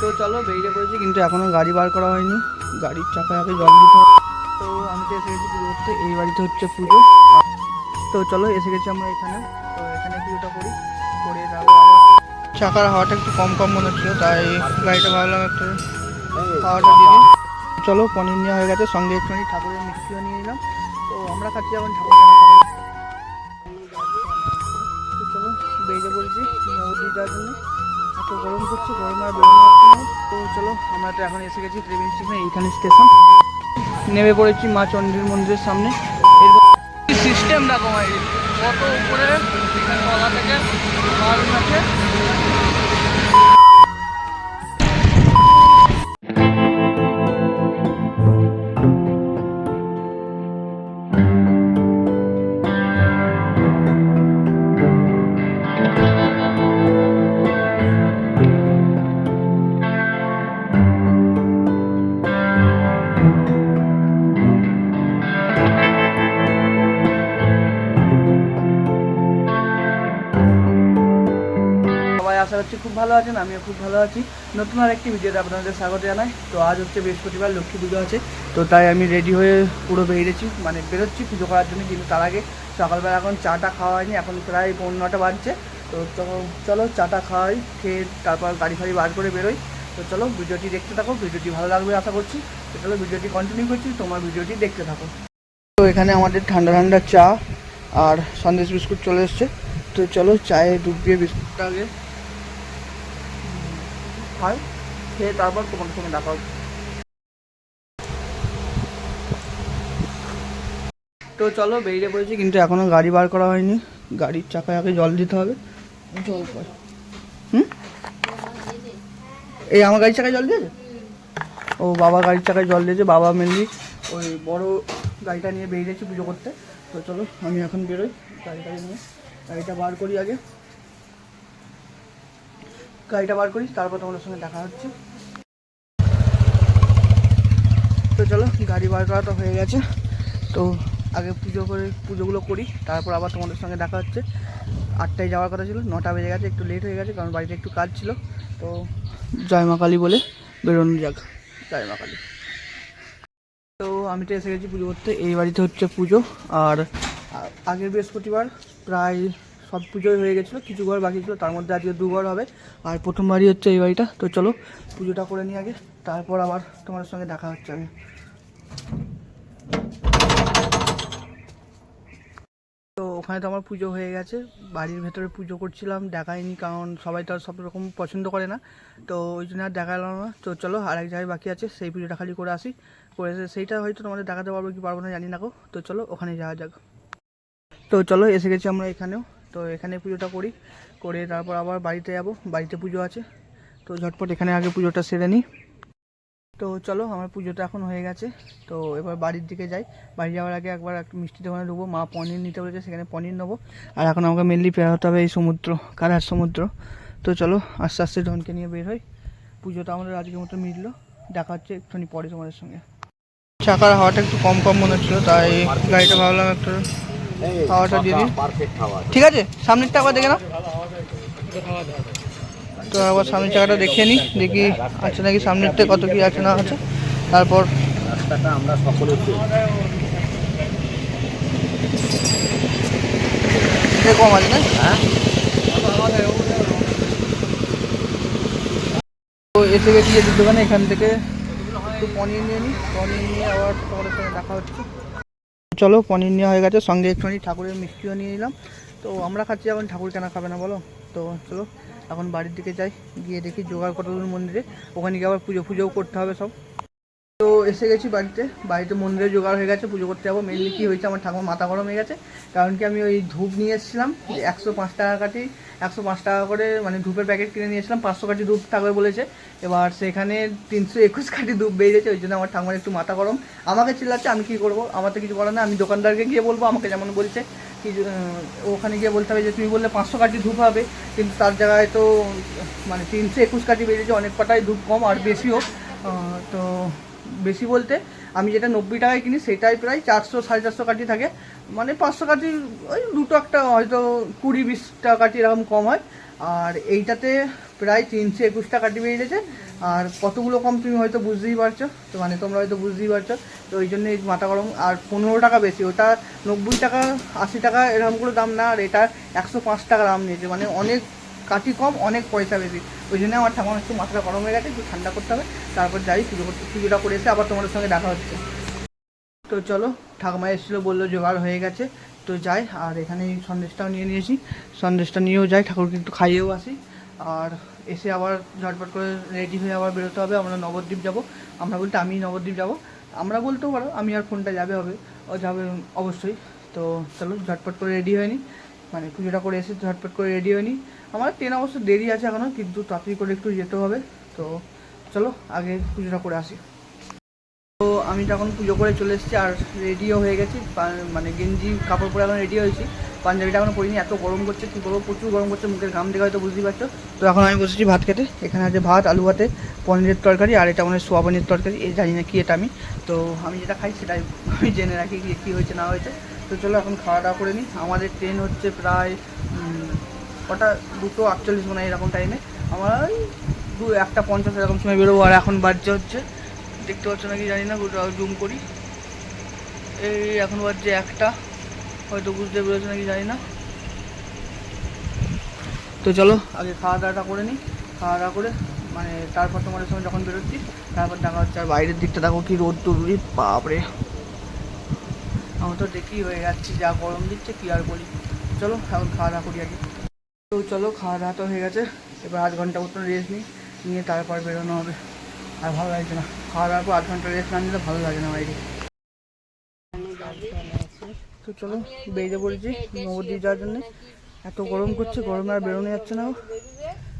তো চলো বেরিয়ে পড়েছি, কিন্তু এখনও গাড়ি বার করা হয়নি। গাড়ির চাকায় আগে জল দিতে তো আমি তো এসে গেছি পুজো করতে এই বাড়িতে হচ্ছে পুজো। তো চলো এসে গেছি আমরা এখানে। তো এখানে পুজোটা করি, করে তারপর আবার চাকার হাওয়াটা একটু কম কম মনে হচ্ছিল, তাই গাড়িটা ভাবলাম একটু হাওয়াটা দিয়ে দিই। চলো পনির নেওয়া হয়ে গেছে, সঙ্গে একটুখানি ঠাকুরের মিষ্টিও নিয়ে নিলাম। তো আমরা খাচ্ছি এখন ঠাকুর কেনা খাবে না। তো চলো বেরিয়ে পড়েছি, নবদ্বীপ যাওয়ার জন্য। এত গরম করছে গরম আর বেরোনো হচ্ছে না তো চলো, আমরা তো এখন এসে গেছি ত্রিবেণী স্টেশনে এইখানে স্টেশন নেমে পড়েছি মা চণ্ডীর মন্দিরের সামনে। এরপর সিস্টেম দেখো কত উপরে তলা থেকে আছে। খুব ভালো আছি। নতুন আর একটি ভিডিওতে আপনাদের স্বাগত জানাই। তো আজ হচ্ছে বৃহস্পতিবার, লক্ষ্মী পুজো আছে। তো তাই আমি রেডি হয়ে পুরো বেরিয়েছি। মানে বেরোচ্ছি পুজো করার জন্য, কিন্তু তার আগে সকালবেলা এখন চাটা খাওয়া হয়নি। এখন প্রায় পৌনে নটা বাজছে। তো চলো চাটা খাওয়াই, খেয়ে তারপর গাড়ি ফাড়ি বার করে বেরোই। তো চলো ভিডিওটি দেখতে থাকো। ভিডিওটি ভালো লাগবে আশা করছি। তো চলো ভিডিওটি কন্টিনিউ করছি। তোমার ভিডিওটি দেখতে থাকো। তো এখানে আমাদের ঠান্ডা ঠান্ডা চা আর সন্দেশ বিস্কুট চলে এসছে। তো চলো চায়ে ডুব দিয়ে বিস্কুটটা আগে খাই খেয়ে তারপর তোমার সঙ্গে দেখা হচ্ছে তো চলো বেরিয়ে পড়েছি কিন্তু এখনও গাড়ি বার করা হয়নি। গাড়ির চাকায় আগে জল দিতে হবে। জল পর হুম? এই আমার গাড়ির চাকায় জল দিয়েছে? ও বাবা গাড়ির চাকায় জল দিয়েছে বাবা মেনলি ওই বড় গাড়িটা নিয়ে বেরিয়েছি পুজো করতে। তো চলো আমি এখন বেরোই গাড়িটা নিয়ে। গাড়িটা বার করি আগে। গাড়িটা বার করি তারপর তোমাদের সঙ্গে দেখা হচ্ছে। তো চলো, গাড়ি বার করা তো হয়ে গেছে। তো আগে পুজো করে, পুজোগুলো করি, তারপর আবার তোমাদের সঙ্গে দেখা হচ্ছে। আটটায় যাওয়ার কথা ছিল, নটা বেজে গেছে, একটু লেট হয়ে গেছে, কারণ বাড়িতে একটু কাজ ছিল। তো জয় মা কালী বলে বেরোনো যাক, জয় মা কালী। তো আমি তো এসে গেছি পুজো করতে, এই বাড়িতে হচ্ছে পুজো, আর আগের বৃহস্পতিবার প্রায় সব পুজোই হয়ে গেছিল, কিছু ঘর বাকি ছিল, তার মধ্যে আজকে দু ঘর হবে। আর প্রথমবারই হচ্ছে এই বাড়িটা, তো চলো পুজোটা করে নিই আগে, তারপর আবার তোমাদের সঙ্গে দেখা হচ্ছে আমি তো ওখানে তো আমার পুজো হয়ে গেছে, বাড়ির ভেতরে পুজো করছিলাম দেখায়নি কারণ সবাই তো আর সব রকম পছন্দ করে না, তো ওই জন্য আর দেখালাম না। তো চলো, আর এক জায়গায় বাকি আছে, সেই পুজোটা খালি করে আসি, করে সেইটা হয়তো তোমাদের দেখাতে পারব কি পারব না জানি না গো, তো চলো ওখানে যাওয়া যাক। তো চলো, এসে গেছি আমরা এখানেও। তো এখানে পুজোটা করি, করে তারপর আবার বাড়িতে যাব, বাড়িতে পুজো আছে। তো ঝটপট এখানে আগে পুজোটা সেরে নিই। তো চলো, আমার পুজোটা এখন হয়ে গেছে। তো এবার বাড়ির দিকে যাই। বাড়ি যাওয়ার আগে একবার একটু মিষ্টি দোকানে ঢুকবো, মা পনির নিতে বলেছে, সেখানে পনির নেব। আর এখন আমাকে মেনলি পেরোতে হবে এই সমুদ্র, কারার সমুদ্র। তো চলো, আস্তে আস্তে ডনকে নিয়ে বের হই। পুজোটা আমাদের আজকের মতো মিটলো। দেখা হচ্ছে একটুখানি পরে তোমাদের সঙ্গে। চাকার হাওয়াটা একটু কম কম মনে হচ্ছিল, তাই গাড়িটা ভাবলাম একটু হাওয়াটা দিয়ে দিই। পারফেক্ট ঠিক আছে? সামনেরটা একবার দেখে নাও। তো আবার সামনের চাকাটা দেখে নিই দেখি আছে নাকি সামনেরটা কত কি আছে না আছে। তারপর রাস্তাটা আমরা কম আছে না? হ্যাঁ? তো এসে গেছি যে দোকানে এখান থেকে। একটু পনির নিয়ে নিই পনির নিয়ে আবার তোমাদের সঙ্গে দেখা হচ্ছে। চলো, পনির নেওয়া হয়ে গেছে, সঙ্গে একটুখানি ঠাকুরের মিষ্টিও নিয়ে নিলাম। তো আমরা খাচ্ছি এখন, ঠাকুর কেনা খাবে না বলো? তো চলো, এখন বাড়ির দিকে যাই, গিয়ে দেখি জোগাড় কত দূর মন্দিরে। ওখানে গিয়ে আবার পুজো ফুজোও করতে হবে সব। এসে গেছি বাড়িতে। বাড়িতে মন্দিরে জোগাড় হয়ে গেছে, পুজো করতে যাব। মেনলি কী হয়েছে, আমার ঠাকুর মাথা গরম হয়ে গেছে। কারণ কি আমি ওই ধূপ নিয়ে এসেছিলাম একশো পাঁচ টাকা কাটি একশো পাঁচ টাকা করে মানে ধূপের প্যাকেট কিনে নিয়েছিলাম পাঁচশো কাঠি ধূপ থাকবে বলেছে। এবার সেখানে তিনশো একুশ কাঠি ধূপ বেরিয়েছে ওই জন্য আমার ঠাকুমার একটু মাথা গরম। আমাকে চিল্লাচ্ছে, আমি কী করব? আমার তো কিছু করার না আমি দোকানদারকে গিয়ে বলব, আমাকে যেমন বলছে কি ওখানে গিয়ে বলতে হবে যে, তুমি বললে পাঁচশো কাঠি ধূপ হবে, কিন্তু তার জায়গায় তো মানে তিনশো একুশ কাঠি বেরিয়েছে, অনেক কটাই ধূপ কম আর বেশিও। তো বেশি বলতে, আমি যেটা নব্বই টাকায় কিনি সেটাই প্রায় চারশো, সাড়ে চারশো কাঠি থাকে। মানে পাঁচশো কাঠি, ওই দুটো একটা হয়তো কুড়ি, বিশ টাকা কাঠি এরকম কম হয়। আর এইটাতে প্রায় তিনশো একুশ টাকা কাটি বেরিয়েছে আর কতগুলো কম তুমি হয়তো বুঝতেই পারছ। তো মানে তোমরা হয়তো বুঝতেই পারছ। তো ওই জন্য মাথা গরম। আর পনেরো টাকা বেশি, ওটা নব্বই টাকা, আশি টাকা এরকম করে দাম না। আর এটা একশো পাঁচ টাকা দাম নিয়েছে। মানে অনেক কাটি কম, অনেক পয়সা বেশি। ওই জন্য আমার ঠাকুমার একটু মাথাটা গরম হয়ে গেছে, একটু ঠান্ডা করতে হবে, তারপর যাই পুজো করতে। পুজোটা করে এসে আবার তোমাদের সঙ্গে দেখা হচ্ছে। তো চলো, ঠাকুমা এসেছিল বলল জোগাড় হয়ে গেছে, তো যাই, আর এখানে সন্দেশটাও নিয়ে নিয়েছি। সন্দেশটা নিয়েও যাই, ঠাকুরকে একটু খাইয়েও আসি। আর এসে আবার ঝটপট করে রেডি হয়ে আবার বেরোতে হবে, আমরা নবদ্বীপ যাব। আমরা বলতে আমি নবদ্বীপ যাব। আমরা বলতেও পারো, আমি আর ফোনটা যাবে হবে, ও যাবে অবশ্যই। তো চলো, ঝটপট করে রেডি হয়ে নিই মানে পুজোটা করে এসে ঝটপট করে রেডি হয়ে নিই আমার ট্রেন অবশ্য দেরি আছে এখনও কিন্তু তাড়াতাড়ি করে একটু যেতে হবে। তো চলো, আগে পুজোটা করে আসি। তো আমি তখন পুজো করে চলে এসেছি, আর রেডিও হয়ে গেছি। মানে গেঞ্জি, কাপড় পরে এখন রেডি হয়েছি। পাঞ্জাবিটা এখনও পরিনি, এত গরম করছে, কী করব প্রচুর গরম করছে, মুখের ঘাম দেখে হয়তো বুঝতেই পারছ। তো এখন আমি বসেছি ভাত খেতে। এখানে আছে ভাত, আলু ভাতে, পনিরের তরকারি, আর এটা মানে সোয়াবিনের তরকারি। এই জানি না কি এটা আমি। তো আমি যেটা খাই সেটাই আমি জেনে রাখি কি হয়েছে, না হয়েছে। তো চলো এখন খাওয়া দাওয়া করে নিই আমাদের ট্রেন হচ্ছে প্রায় কটা দুটো আটচল্লিশ মানে এরকম টাইমে আমার ওই দু একটা পঞ্চাশ এরকম সময় বেরোবো, আর এখন বাজছে হচ্ছে, দেখতে পাচ্ছ নাকি জানি না জুম করি। এই এখন বাজছে একটা, হয়তো বুঝতে পেরেছ নাকি জানি না। তো চলো, আগে খাওয়া দাওয়াটা করে নিই। খাওয়া দাওয়া করে মানে তারপর তোমাদের সঙ্গে যখন বেরোচ্ছি, তারপর দেখা হচ্ছে আর বাইরের দিকটা দেখো কি রোদ তুলবি বাপরে। আমার তো দেখি হয়ে যাচ্ছি, যা গরম দিচ্ছে, কি আর বলি। চলো, এখন খাওয়া দাওয়া করি আগে। তো চলো, খাওয়া দাওয়া তো হয়ে গেছে। এবার আধ ঘণ্টা মতন রেস্ট নিই, নিয়ে তারপর বেরোনো হবে। আর ভালো লাগছে না। খাওয়া দাওয়ার পর আধ ঘণ্টা রেস্ট না নিলে ভালো লাগে না বাইরে। তো চলো, বেরিয়ে পড়েছি নবদ্বীপ যাওয়ার জন্য। এত গরম করছে, গরমে আর বেরোনো যাচ্ছে না।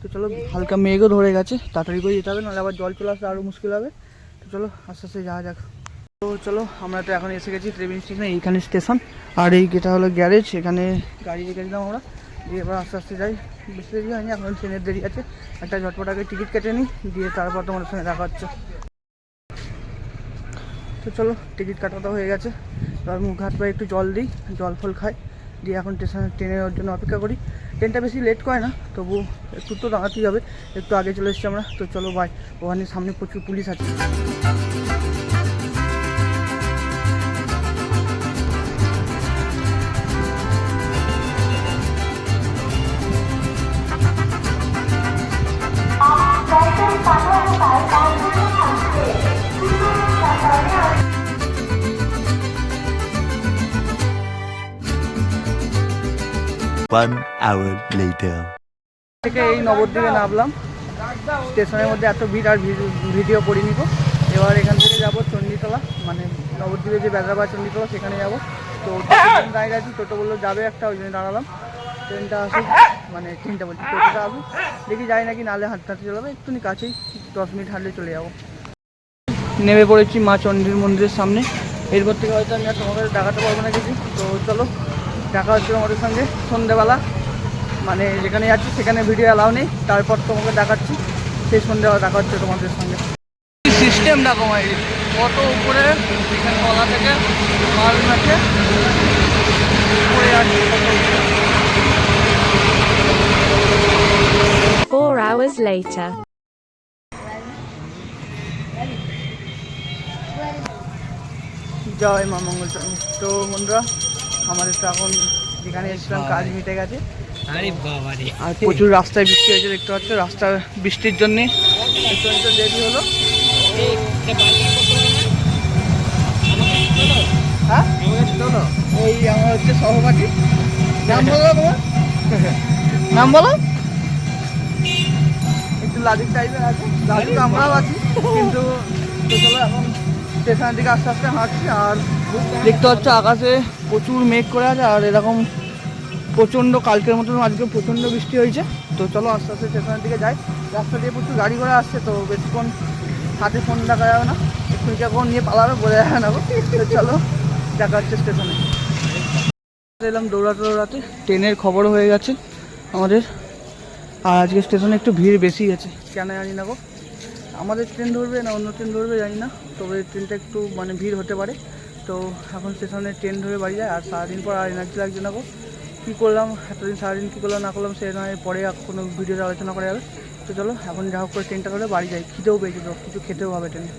তো চলো, হালকা মেঘও ধরে গেছে। তাড়াতাড়ি করে যেতে হবে, নাহলে আবার জল চলে আসলে আরও মুশকিল হবে। তো চলো, আস্তে আস্তে যাওয়া যাক। তো চলো, আমরা তো এখন এসে গেছি ট্রেন স্টেশনে এইখানে স্টেশন আর এই গেটা হলো গ্যারেজ এখানে গাড়ি রেখেছিলাম আমরা। দিয়ে এবার আস্তে আস্তে যাই। বেশি দেরি হয়নি এখন ট্রেনের দেরি আছে। একটা ঝটপট আগে টিকিট কেটে নিই, দিয়ে তারপর তোমাদের সঙ্গে দেখা হচ্ছে। তো চলো, টিকিট কাটাতে হয়ে গেছে। এবার মুখ হাত পায়ে একটু জল দিই, জল ফল খাই। দিয়ে এখন স্টেশনে, ট্রেনের জন্য অপেক্ষা করি। ট্রেনটা বেশি লেট করে না তবু একটু তো দাঁড়াতেই হবে। একটু আগে চলে এসেছি আমরা। তো চলো বাই ওখানে সামনে প্রচুর পুলিশ আছে। One hour later. থেকে এই নবদ্বীপে নামলাম। স্টেশনের মধ্যে এত ভিড় আর ভিডিও- করিনি তো এবার এখান থেকে যাব চণ্ডীতলা মানে নবদ্বীপে যে বেদরাবাদ চণ্ডীতলা, সেখানে যাব। তো দাঁড়িয়ে আছি, টোটো বলল যাবে একটা, ওই জন্য দাঁড়ালাম। ট্রেনটা আসুক মানে ট্রেনটা বলছি, টোটোটা আসুক। দেখি যাই নাকি, নাহলে হাঁটতে হাঁটতে চলে যাব, একটুখানি কাছেই, দশ মিনিট হাঁটলে চলে যাব। নেমে পড়েছি মা চণ্ডীর মন্দিরের সামনে। এরপর থেকে হয়তো আমি আর তোমাদের দেখাতে পারব না কিছু। তো চলো দেখা হচ্ছে তোমাদের সঙ্গে সন্ধ্যেবেলা মানে যেখানে যাচ্ছি সেখানে ভিডিও অ্যালাউ নেই তারপর তোমাকে দেখাচ্ছি। সেই সন্ধ্যেবেলা দেখা হচ্ছে তোমাদের সঙ্গে। সিস্টেম দেখো মাই কত উপরে এখানে তলা থেকে মাল। Four hours later. জয় মা মঙ্গলচরণী তো বন্ধুরা আমাদের তো এখন যেখানে এসেছিলাম কাজ মিটে গেছে। আরে প্রচুর রাস্তায় বৃষ্টি হয়েছে দেখতে পাচ্ছ? রাস্তা বৃষ্টির জন্যে দেরি হলো। হ্যাঁ? এই আমার হচ্ছে সহপাঠী। নাম বলো তোমার? নাম বলো? একটু লাজিক টাইপের আছে। লাজিক আমরাও আছি কিন্তু এখন স্টেশনের দিকে আস্তে আস্তে হাঁটছি আর দেখতে পাচ্ছ আকাশে প্রচুর মেঘ করে আছে আর এরকম প্রচণ্ড কালকের মতন আজকে প্রচণ্ড বৃষ্টি হয়েছে। তো চলো আস্তে আস্তে স্টেশনের দিকে যাই। রাস্তা দিয়ে প্রচুর গাড়ি ঘোড়া আসছে, তো বেশিক্ষণ হাতে ফোন দেখা যাবে না। একটু যখন নিয়ে পালাবে বোঝা যাবে না চলো দেখা হচ্ছে স্টেশনে। এলাম দৌড়াতে দৌড়াতে, ট্রেনের খবর হয়ে গেছে আমাদের। আর আজকে স্টেশনে একটু ভিড় বেশি আছে, কেন জানি না গো। আমাদের ট্রেন ধরবে না, অন্য ট্রেন ধরবে জানি না। তবে ট্রেনটা একটু মানে ভিড় হতে পারে। তো এখন স্টেশনে ট্রেন ধরে বাড়ি যায় আর সারাদিন পর আর এনার্জি লাগছে না গো। কী করলাম? এতদিন সারাদিন কী করলাম না করলাম সে নয় পরে কোনো ভিডিওতে আলোচনা করা যাবে। তো চলো এখন যা হোক করে ট্রেনটা ধরে বাড়ি যাই। খিদেও পেয়েছে তো কিছু খেতেও হবে ট্রেনে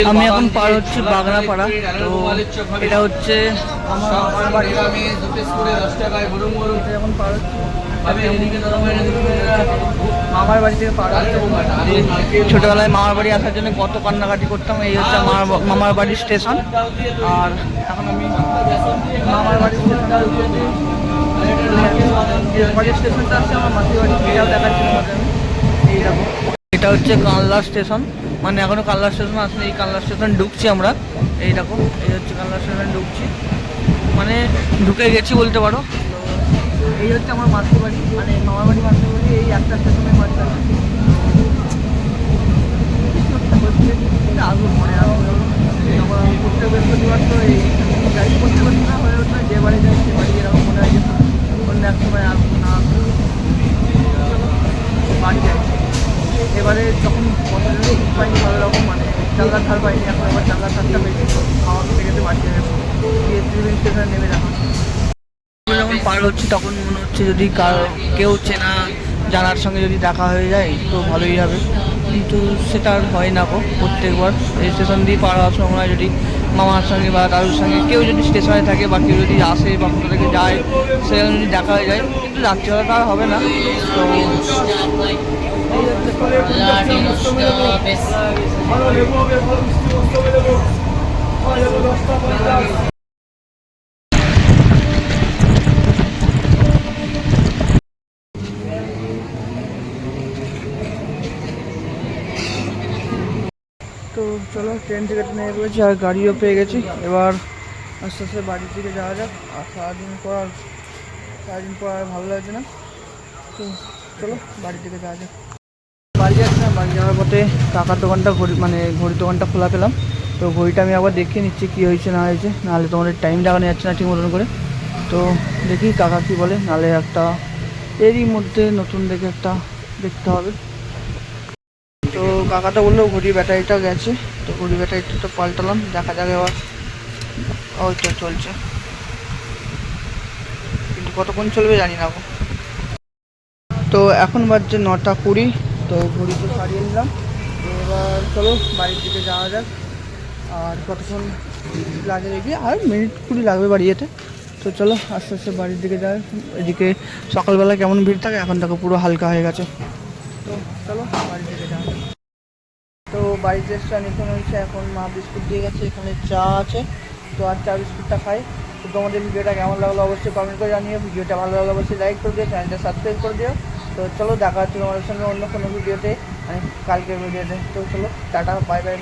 আমি এখন পার হচ্ছি বাগনাপাড়া। তো এটা হচ্ছে আমার বাড়ি এটা এখন পার হচ্ছি। মামার বাড়ি থেকে হচ্ছে ছোটোবেলায় মামার বাড়ি আসার জন্য কত কান্নাকাটি করতাম এই হচ্ছে আমার মামার বাড়ির স্টেশন। আর এখন আমি মামার বাড়ির বাড়ির স্টেশনটা আছে আমার মাসির বাড়ি সেটাও দেখাচ্ছি তোমাদের এই দেখো এটা হচ্ছে কানলা স্টেশন। মানে এখনও কানলা স্টেশন আসলে এই কানলা স্টেশন ঢুকছি আমরা। এই দেখো এই হচ্ছে কানলা স্টেশন ঢুকছি। মানে ঢুকে গেছি বলতে পারো। এই হচ্ছে আমার মাতৃবাড়ি বাড়ি মানে মামার বাড়ি মাতৃবাড়ি বাড়ি এই একটা স্টেশনের মাঝে আছে আসব পরে আসব তখন আমি প্রত্যেক বৃহস্পতিবার তো এই গাড়ি করতে পারছি না হয়ে ওঠে যে বাড়ি যাই সে বাড়ি এরকম মনে হয় যে অন্য এক সময় আসব না আসব চলো, বাড়ি যাই এবারে যখন পছন্দের পাইনি ভালো রকম মানে জানলার ধার পাইনি এখন এবার জানলার ধারটা পেয়েছি খাওয়া থেকে গেছে বাড়ি যাবে গিয়ে ত্রিবেণী স্টেশনে নেমে দেখো যখন পার হচ্ছি হচ্ছে যদি কার- কেউ চেনা জানার সঙ্গে যদি দেখা হয়ে যায়, তো ভালোই হবে। কিন্তু সেটা আর হয় না গো প্রত্যেকবার। স্টেশন দিয়ে পার হওয়ার সময় যদি মামার সঙ্গে বা দাদুর সঙ্গে কেউ যদি স্টেশনে থাকে বা কেউ যদি আসে বা কোথা থেকে যায়, সেখানে যদি দেখা হয়ে যায়, কিন্তু রাত্রিবেলাটা আর হবে না। তো চলো ট্রেন টিকিট নিয়ে পড়েছি আর গাড়িও পেয়ে গেছি। এবার আস্তে আস্তে বাড়ির দিকে যাওয়া যাক। আর সারাদিন পর আর সারাদিন পর আর ভালো লাগছে না। তো চলো, বাড়ির দিকে যাওয়া যাক। বাড়ি যাচ্ছিলাম বাড়ি যাওয়ার পথে কাকার দোকানটা ঘড়ি মানে ঘড়ির দোকানটা খোলা পেলাম। তো ঘড়িটা আমি আবার দেখিয়ে নিচ্ছি কী হয়েছে, না হয়েছে। নাহলে তোমাদের টাইম দেখানো যাচ্ছে না ঠিক মতন করে। তো দেখি কাকা কী বলে, নাহলে একটা এরই মধ্যে নতুন দেখে একটা দেখতে হবে। তো কাকাটা বলল, ঘড়ি ব্যাটারিটা গেছে। তো ঘড়ি ব্যাটারিটা তো পাল্টালাম, দেখা যাবে আবার ওই তো চলছে। কিন্তু কতক্ষণ চলবে জানি না। তো এখন বাজছে নটা কুড়ি, তো ঘড়ি তো সারিয়ে নিলাম। তো এবার চলো, বাড়ির দিকে যাওয়া যাক। আর কতক্ষণ লাগে দেখি, আর মিনিট কুড়ি লাগবে বাড়ি যেতে। তো চলো, আস্তে আস্তে বাড়ির দিকে যাই। এদিকে সকালবেলা কেমন ভিড় থাকে, এখন দেখো পুরো হালকা হয়ে গেছে। তো চলো, বাড়ির দিকে যাওয়া যাক। তো বাড়িতে এসে নিতে হয়েছে এখন মা বিস্কুট দিয়ে গেছে, এখানে চা আছে। তো আর চা বিস্কুটটা খাই। তো তোমাদের ভিডিওটা কেমন লাগল অবশ্যই কমেন্ট করে জানিও। ভিডিওটা ভালো লাগল অবশ্যই লাইক করে দিও চ্যানেলটা সাবস্ক্রাইব করে দিও। তো চলো দেখা হচ্ছে তোমাদের সঙ্গে অন্য কোনো ভিডিওতে মানে কালকের ভিডিওতে। তো চলো, টাটা বাই বাই